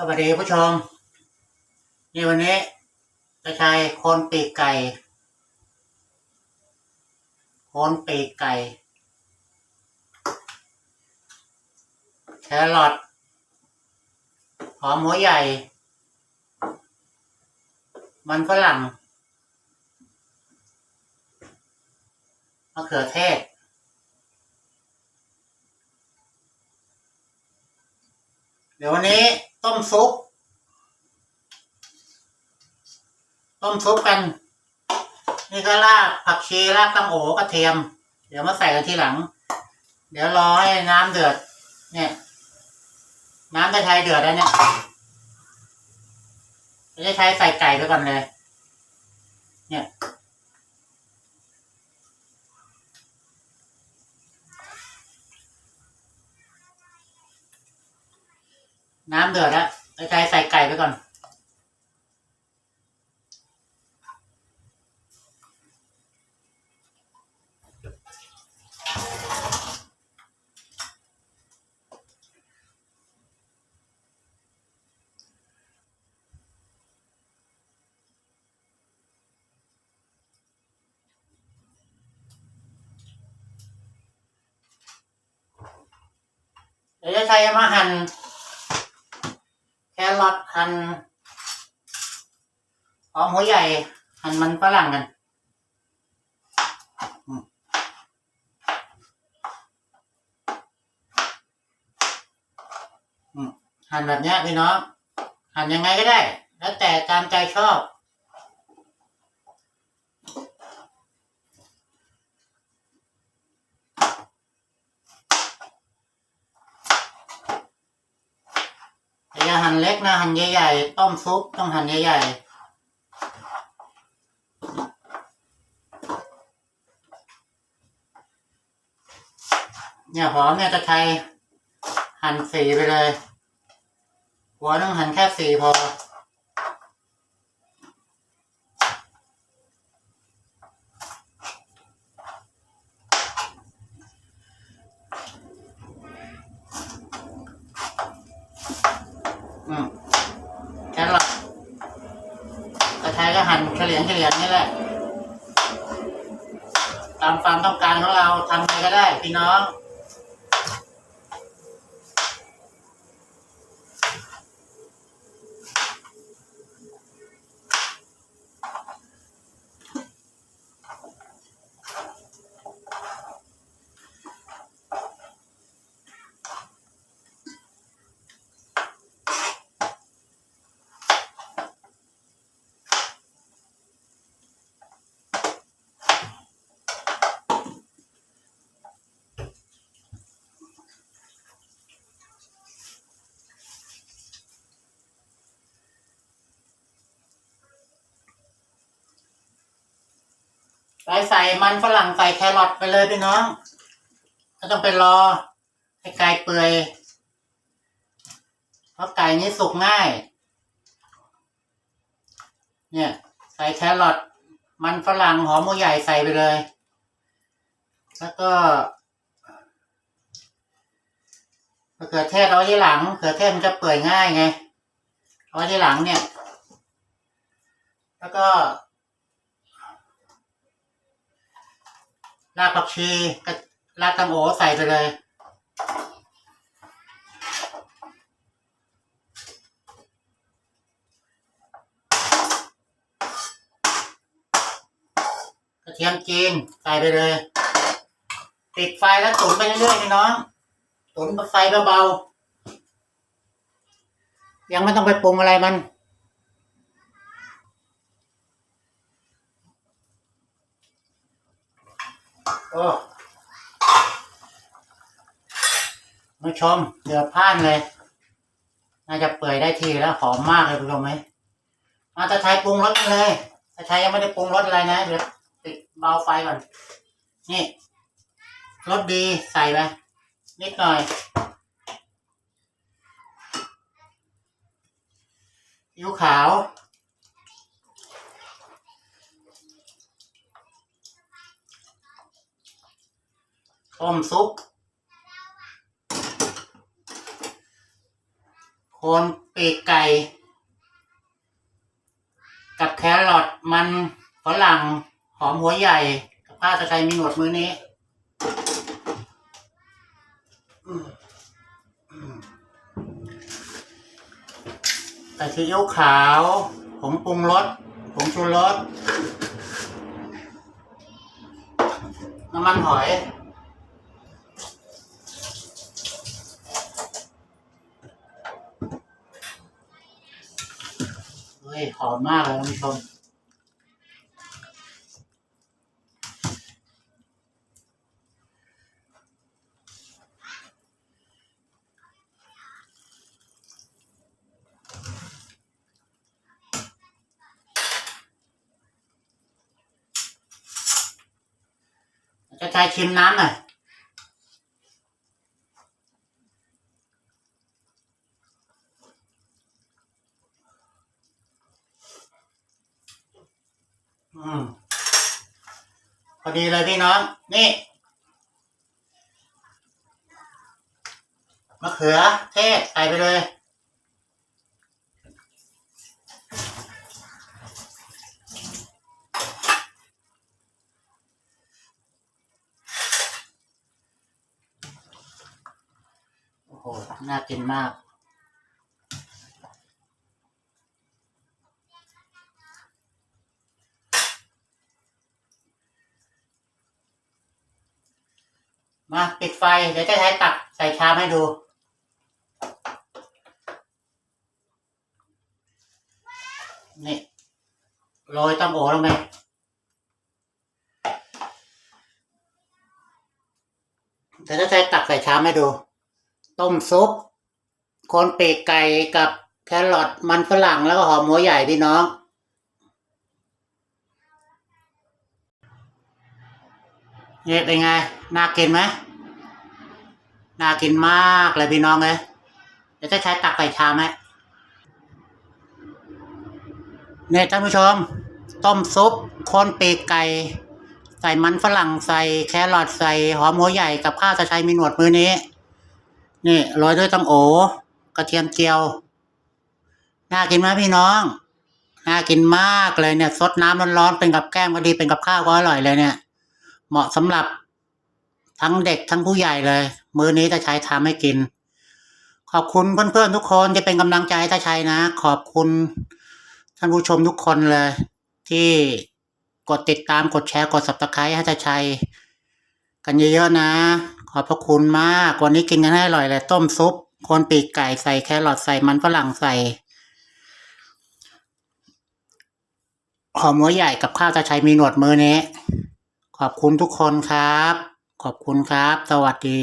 สวัสดีผู้ชม นี่วันนี้จะใช้โคนปีกไก่โคนปีกไก่ แครอทหอมหัวใหญ่ มันฝรั่งมะเขือเทศเดี๋ยววันนี้ มซุป ต้มซุปกัน นี่ก็รากผักชีรากตังโอกระเทียม เดี๋ยวมาใส่กันทีหลัง เดี๋ยวรอให้น้ำเดือด เนี่ย น้ำจะใช้เดือดแล้วเนี่ยจะใช้ใส่ไก่ไปก่อนเลย เนี่ย น้ำเดือดแล้วจะใช้ใส่ไก่ไปก่อน เดี๋ยวจะใช้มาหั่น รอทหั่นหอมหัวใหญ่หั่นมันฝรั่งกันหั่นแบบนี้พี่น้องหั่นยังไงก็ได้ แล้วแต่ตามใจชอบ อย่าหั่นเล็กนะหั่นใหญ่ๆต้มซุปต้องหั่นใหญ่ๆเนี่ยหอมเนี่ยจะใช้หั่นสีไปเลย หัวต้องหั่นแค่สีพอ อืมแค่หรอกกระชายก็หั่นเฉลียงเฉลียงนี่แหละ ตามความต้องการของเราทำไงก็ได้ พี่น้อง ใส่ใส่มันฝรั่งใส่แครอทไปเลยพี่น้องไม่ต้องไปรอให้ไก่เปื่อยเพราะไก่นี้สุกง่าย เนี่ย ใส่แครอทมันฝรั่งหอมหัวใหญ่ใส่ไปเลย แล้วก็มะเขือเทศเอาที่หลังมะเขือเทศมันจะเปื่อยง่ายไงเอาที่หลังเนี่ย แล้วก็ รากผักชีกับรากตังโอใส่ไปเลย กระเทียมจีนใส่ไปเลย ติดไฟแล้วตุ๋นไปเรื่อยๆพี่น้องตุ๋นไฟเบาๆยังไม่ต้องไปปรุงอะไรมัน โอ้มาชมเดือพ่านเลย น่าจะเปื่อยได้ทีแล้วหอมมากเลยคุณผู้ชมไหมมาตะไทยปรุงรสเลยตะไทยยังไม่ได้ปรุงรสอะไรนะเดี๋ยวติดเบาไฟก่อน นี่รสดีใส่ไปนิดหน่อยอิ๊วขาว ต้มซุป โคนปีปีกไก่ กับแครอทมันฝรั่ง หอมหัวใหญ่ กับผ้าตะไคร้มีหนวดมือนี้ใส่ซีอิ๊วขาวผงปรุงรสผงชูรสน้ำมันหอย เฮ้ย หอมมากเลยท่านผู้ชมจะใช้ชิมน้ำหน่อย อืมพอดีเลยพี่น้อง นี่มะเขือเทศใส่ไปเลย โอ้โห น่ากินมาก ปิดไฟ เดี๋ยวจะใช้ตักใส่ชามให้ดู นี่โรยตำโอลงไปเดี๋ยวจะใช้ตักใส่ชามให้ดู ต้มซุปโคนเปกไก่กับแครอทมันฝรั่งแล้วก็หอมหัวใหญ่พี่น้องนี่เป็นไง น่ากินไหม น่ากินมากเลยพี่น้องเลยเดี๋ยวจะใช้ตักใส่ชามไหมเนี่ยท่านผู้ชม ต้มซุปโคนปีกไก่ ใส่มันฝรั่งใส่แครอทใส่หอมหัวใหญ่กับข้าวตะไคร้มีหนวดมือนี้ นี่โรยด้วยตังโอกระเทียมเจียว น่ากินไหมพี่น้อง น่ากินมากเลยเนี่ยซดน้ำร้อนๆเป็นกับแก้มก็ดีเป็นกับข้าวก็อร่อยเลยเนี่ย เหมาะสำหรับ ทั้งเด็กทั้งผู้ใหญ่เลย มื้อนี้ตาชัยทำให้กิน ขอบคุณเพื่อนๆทุกคนที่เป็นกำลังใจให้ตาชัยนะ ขอบคุณท่านผู้ชมทุกคนเลย ที่กดติดตามกดแชร์กด subscribe ให้ตาชัย กันเยอะๆนะ ขอบพระคุณมากวันนี้กินกันให้อร่อยเลยต้มซุปโคนปีกไก่ใส่แครอทใส่มันฝรั่งใส่หอมหัวใหญ่กับข้าวตาชัยมีหนวดมือนี้ ขอบคุณทุกคนครับ ขอบคุณครับ สวัสดี